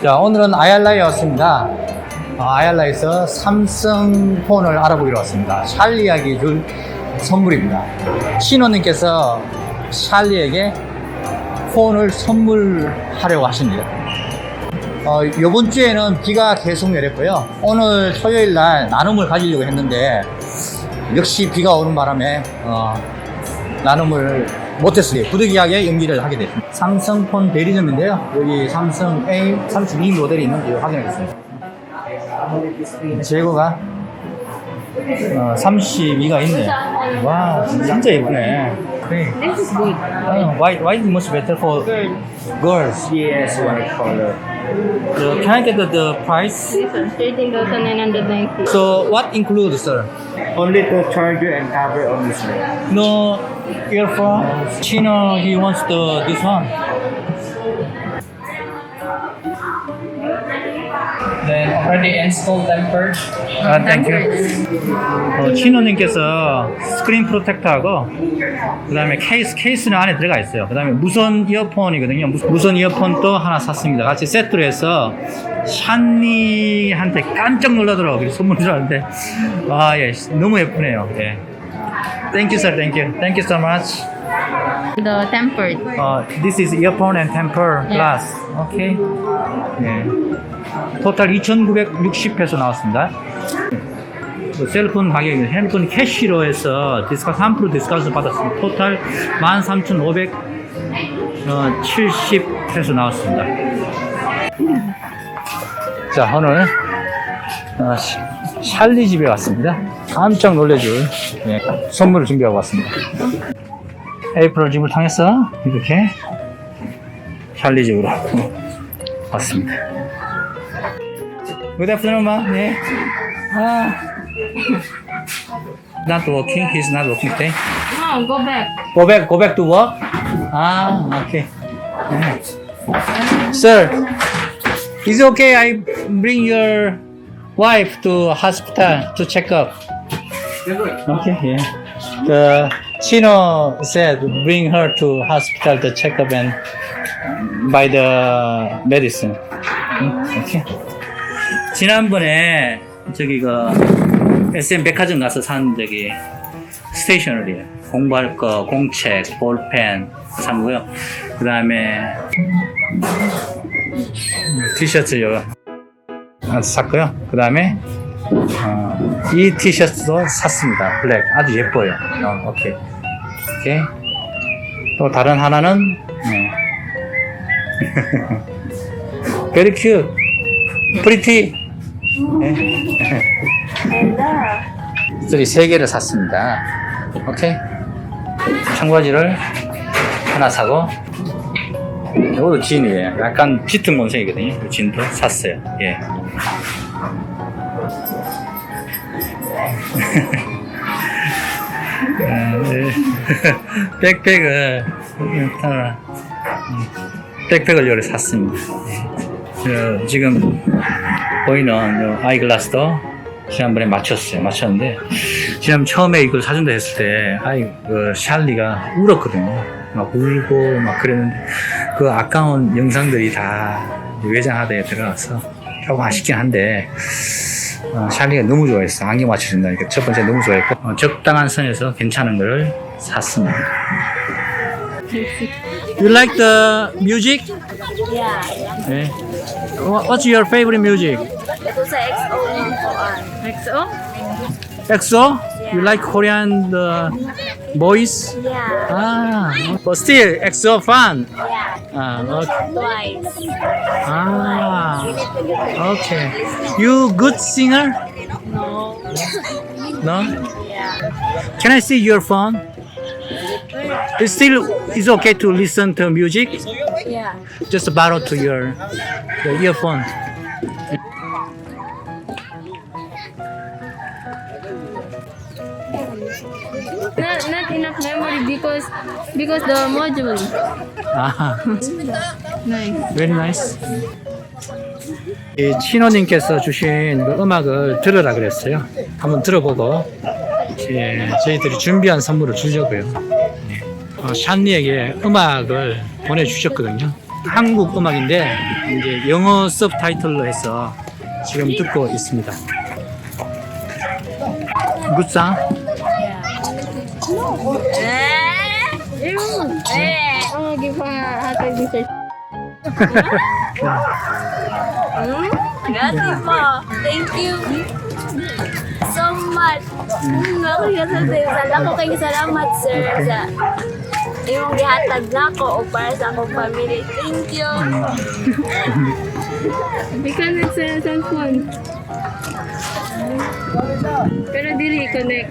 자, 오늘은 아얄라에 왔습니다. 어, 아얄라에서 삼성 폰을 알아보기로 왔습니다. 찰리에게 줄 선물입니다. 신호님께서 찰리에게 폰을 선물하려고 하십니다. 어, 요번 주에는 비가 계속 내렸고요. 오늘 토요일 날 나눔을 가지려고 했는데, 역시 비가 오는 바람에, 어, 나눔을 못했어요. 부득이하게 연기를 하게 됐습니다. 삼성폰 대리점인데요. 여기 삼성 A32 모델이 있는지 확인하겠습니다. 재고가 어, 32가 있네. 와, 진짜 예쁘네. 네. This is good. 어, why, why is much better for girls? Yes, white color. Uh, can I get the, the price? This one, 13,990. So what includes, sir? Only the charger and cover on this one. No earphone. Chino, he wants the this one. Already installed tempered. 아, thank you. 어, 치노님께서 스크린 프로텍터하고 그다음에 케이스 케이스는 안에 들어가 있어요. 그다음에 무선 이어폰이거든요. 무- 무선 이어폰도 하나 샀습니다. 같이 세트로 해서 샨니한테 깜짝 놀라더라고. 그래서 선물 주었는데 아 예, 너무 예쁘네요. 예. Thank you, sir. Thank you. Thank you so much. The tempered. Uh, this is earphone and temper glass. Okay. 네. 토탈 2,960페소 나왔습니다. 그 셀폰 가격이 핸드폰 캐시로 해서 디스카운트 3% 디스카운트 받았습니다. 토탈 13,570페소 나왔습니다. 자, 오늘 어, 시- 샬리 집에 왔습니다. 깜짝 놀래줄 네, 선물을 준비하고 왔습니다. 에이프릴 집을 통해서 이렇게 샬리 집으로 왔습니다. Good afternoon, ma. 네. 아. Not working. He's not working today. No, go back. Go back. Go back to work. Ah, okay. 네. Sir, is it okay? I bring your wife to hospital to check up. Okay, yeah. The Chino said bring her to hospital to check up and buy the medicine. 음, Okay. 지난번에 저기 그 SM 백화점 가서 산 저기 스테이셔너리 공부할 거 공책 볼펜 산 거요. 그 다음에 티셔츠 요 샀고요. 그 다음에 어, 이 티셔츠도 샀습니다. 블랙 아주 예뻐요. 어, 오케이 오케이 또 다른 하나는 네. very cute pretty 네. 들이 세 개를 샀습니다. 오케이. 청바지를 하나 사고, 이것도 진이에요. 약간 짙은 mon색이거든요. 이 진도 샀어요. 예. 아, 예. 백팩을 하나, 음, 백팩을 요래 샀습니다. 예. 저, 지금 보이는 요 아이글라스도 지난번에 맞췄어요. 맞췄는데 지난 처음에 이걸 사준다 했을 때 아이 그 샬리가 울었거든요. 막 울고 막 그랬는데 그 아까운 영상들이 다 외장하드에 들어가서 조금 아쉽긴 한데 어, 샬리가 너무 좋아했어. 안경 맞춰준다니까 첫 번째 너무 좋아했고 어, 적당한 선에서 괜찮은 거를 샀습니다. You like the music? Yeah, 네. What- What's your favorite music? itu saya XO nya Koan. XO? EXO? You like Korean the boys? Yeah, Ah, but still EXO fan. yeah, Ah, okay. twice. Ah, You need to get the okay. You good singer? no. No. Yeah. Can I see your phone? It's still it's okay to listen to music. Yeah. Just borrow to your the earphone. Because because the module. Ah, Nice. very nice. 이 친호님께서 주신 그 음악을 들으라 그랬어요. 한번 들어보고 예, 저희들이 준비한 선물을 주려고요. 예. 어, 샨리에게 음악을 보내주셨거든요. 한국 음악인데 이제 영어 서브 타이틀로 해서 지금 듣고 있습니다. 굿상? Ewan. Oh, give her hatag ni sir. Hmm? Gati po. Thank you so much. Hmm, ako yung sa ako kayo salamat, sir, sa imong gihatag na ako o para sa akong family. Thank you. Bikan na sa cellphone. Pero dili connect.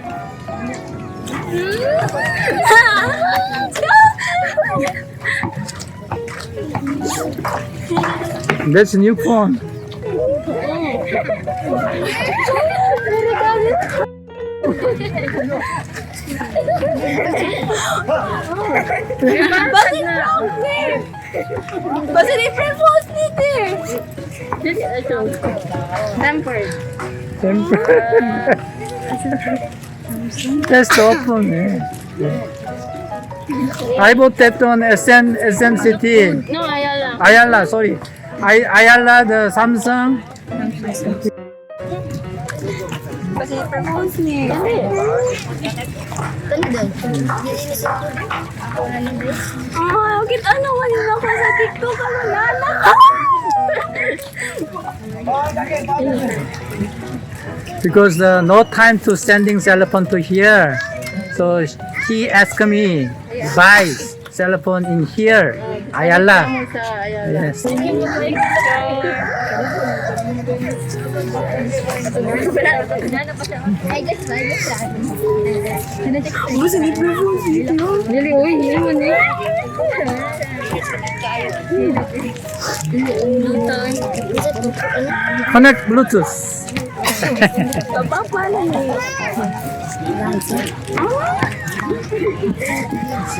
That's a new phone. But it's wrong there. But it's different phones need. This is That's the problem. Yeah. I bought that on SN, SNCT. No, Ayala. Ayala, sorry. I, Ayala, the Samsung. Basta different post niya. Kita naman yun ako sa TikTok. Ano nana? Because uh, no time to sending cell phone to here. So he asked me, buy cell phone in here. Ayala. Yes. Dili, uy, hindi mo ni. Connect Bluetooth. apa-apa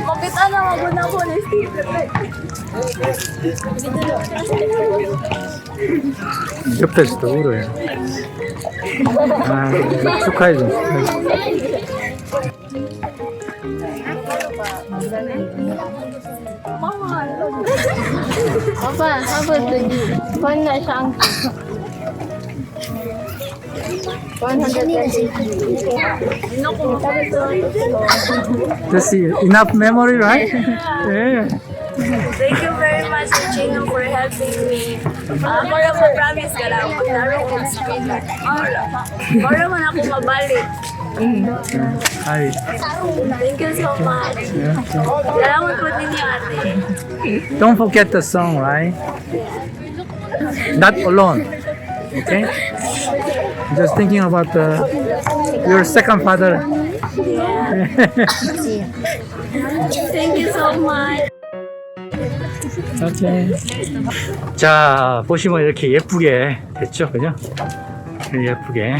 mau kita na wag na po ni Steve. Yapta işte buraya. Ha, su kaydı. Apa. That's enough memory, right? Yeah. Thank you very much, Chino, for helping me. Ah, para mo promise ka lang, magdaro ko screen. Para man ako mabalik. Hi. Thank you so much. Salamat po ninyo, ate. Don't forget the song, right? Not alone. Okay? Just thinking about the, your second father. Thank you so much. 오케이. 자, 보시면 이렇게 예쁘게 됐죠? 그죠? 예쁘게.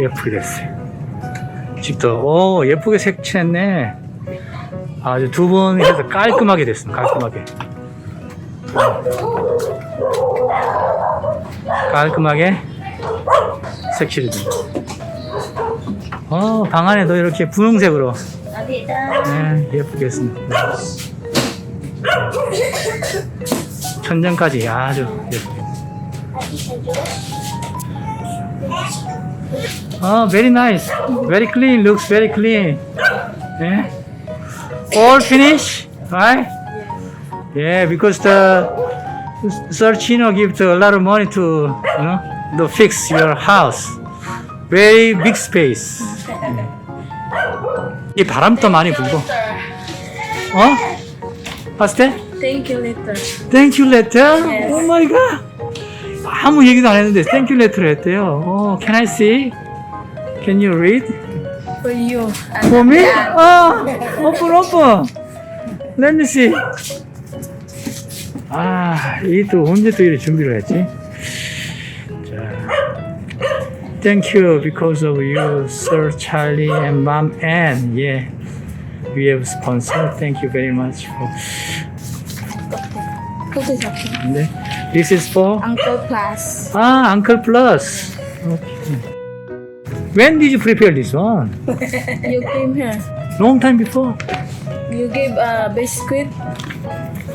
예쁘게 됐어요. 집도, 오, 예쁘게 색칠했네. 아주 두 번 해서 깔끔하게 됐습니다. 깔끔하게. 깔끔하게 색칠이 됩니다. 어, 방 안에도 이렇게 분홍색으로 네, 예쁘게 했습니다. 천장까지 아주 예쁘게. 아, very nice. Very clean. Looks very clean. Yeah. All finish, right? Yeah, because the Sir Chino gives a lot of money to, you know, to fix your house. Very big space. 이 바람도 많이 불고. 어? 봤을 때? Thank you later. Thank you letter? Oh my god. 아무 얘기도 안 했는데 thank you letter 했대요. Oh, can I see? Can you read? For you. For me? 아, open, open. Let me see. 아, 이 또 언제 또 이렇게 준비를 했지? thank you because of you, Sir Charlie and Mom Ann. Yeah, we have sponsor. Thank you very much for. 네, this is for. Uncle Plus. Ah, Uncle Plus. Okay. When did you prepare this one? You came here. Long time before. You gave a biscuit.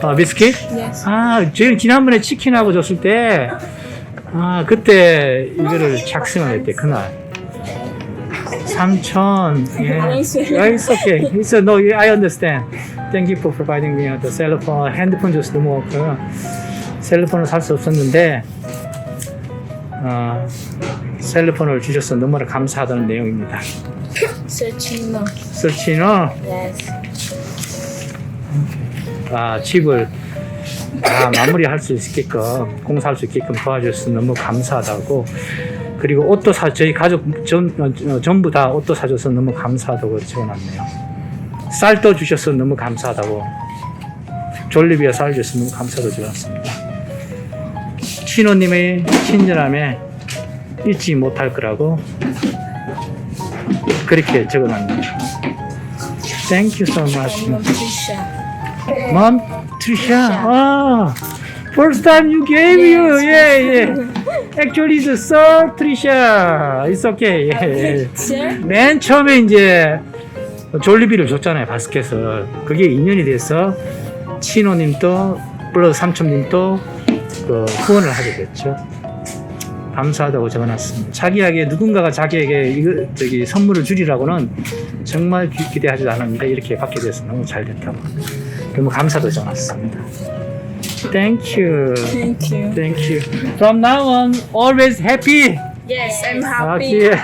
아, 비스킷? Yes. 아, 저희 지난번에 치킨하고 줬을 때, 아, 그때 이거를 작성을 했대, 그날. 삼천, 예. It's okay. It's a, no, I understand. Thank you for providing me the cell phone. 핸드폰 줘서 너무 없고요. 셀폰을 살 수 없었는데, 어, 셀폰을 주셔서 너무나 감사하다는 내용입니다. Searchino. 설치는 Yes. 아, 집을 다 마무리할 수 있게끔 공사할 수 있게끔 도와줘서 너무 감사하다고. 그리고 옷도 사 저희 가족 전, 어, 전부 다 옷도 사줘서 너무 감사하다고 적어놨네요 쌀도 주셔서 너무 감사하다고. 졸리비아 쌀 주셔서 너무 감사하다고 적어놨습니다. 신호님의 친절함에 잊지 못할 거라고 그렇게 적어놨네요. Thank you so much. Mom, Trisha. Ah, first time you gave you. Yeah, yeah. Actually, the third Trisha. It's okay. Yeah. Sir? 맨 처음에 이제 졸리비를 줬잖아요, 바스켓을. 그게 인연이 돼서 친호님도 플러스 삼촌님도 그 후원을 하게 됐죠. 감사하다고 적어놨습니다. 자기에게 누군가가 자기에게 이거 저기 선물을 주리라고는 정말 기- 기대하지 않았는데 이렇게 받게 돼서 너무 잘 됐다고. 너무 감사도 적어놨습니다. Thank you. Thank you. Thank you. From now on, always happy. Yes, I'm happy. Okay.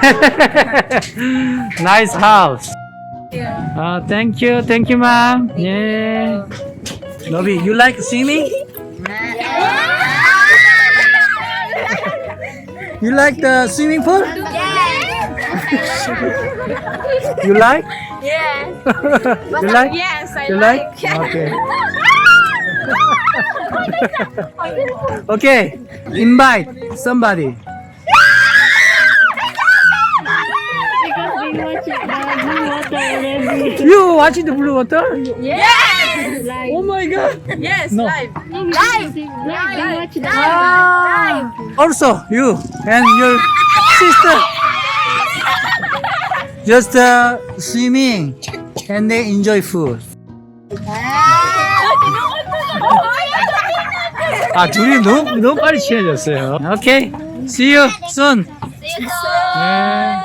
nice house. Uh, thank you, thank you, ma'am. Yeah. Nobi, you like swimming? You like the swimming pool? You like? Yes. you like? Yes, I You like. like? Okay. okay. Invite somebody. You watching the blue water? Yes. Oh my god. Yes, No. live. Live! Ah. Also, you and your sister just uh, swimming and they enjoy food. 아 둘이 너무 너무 빨리 친해졌어요. Okay, see you soon. See you soon! 네.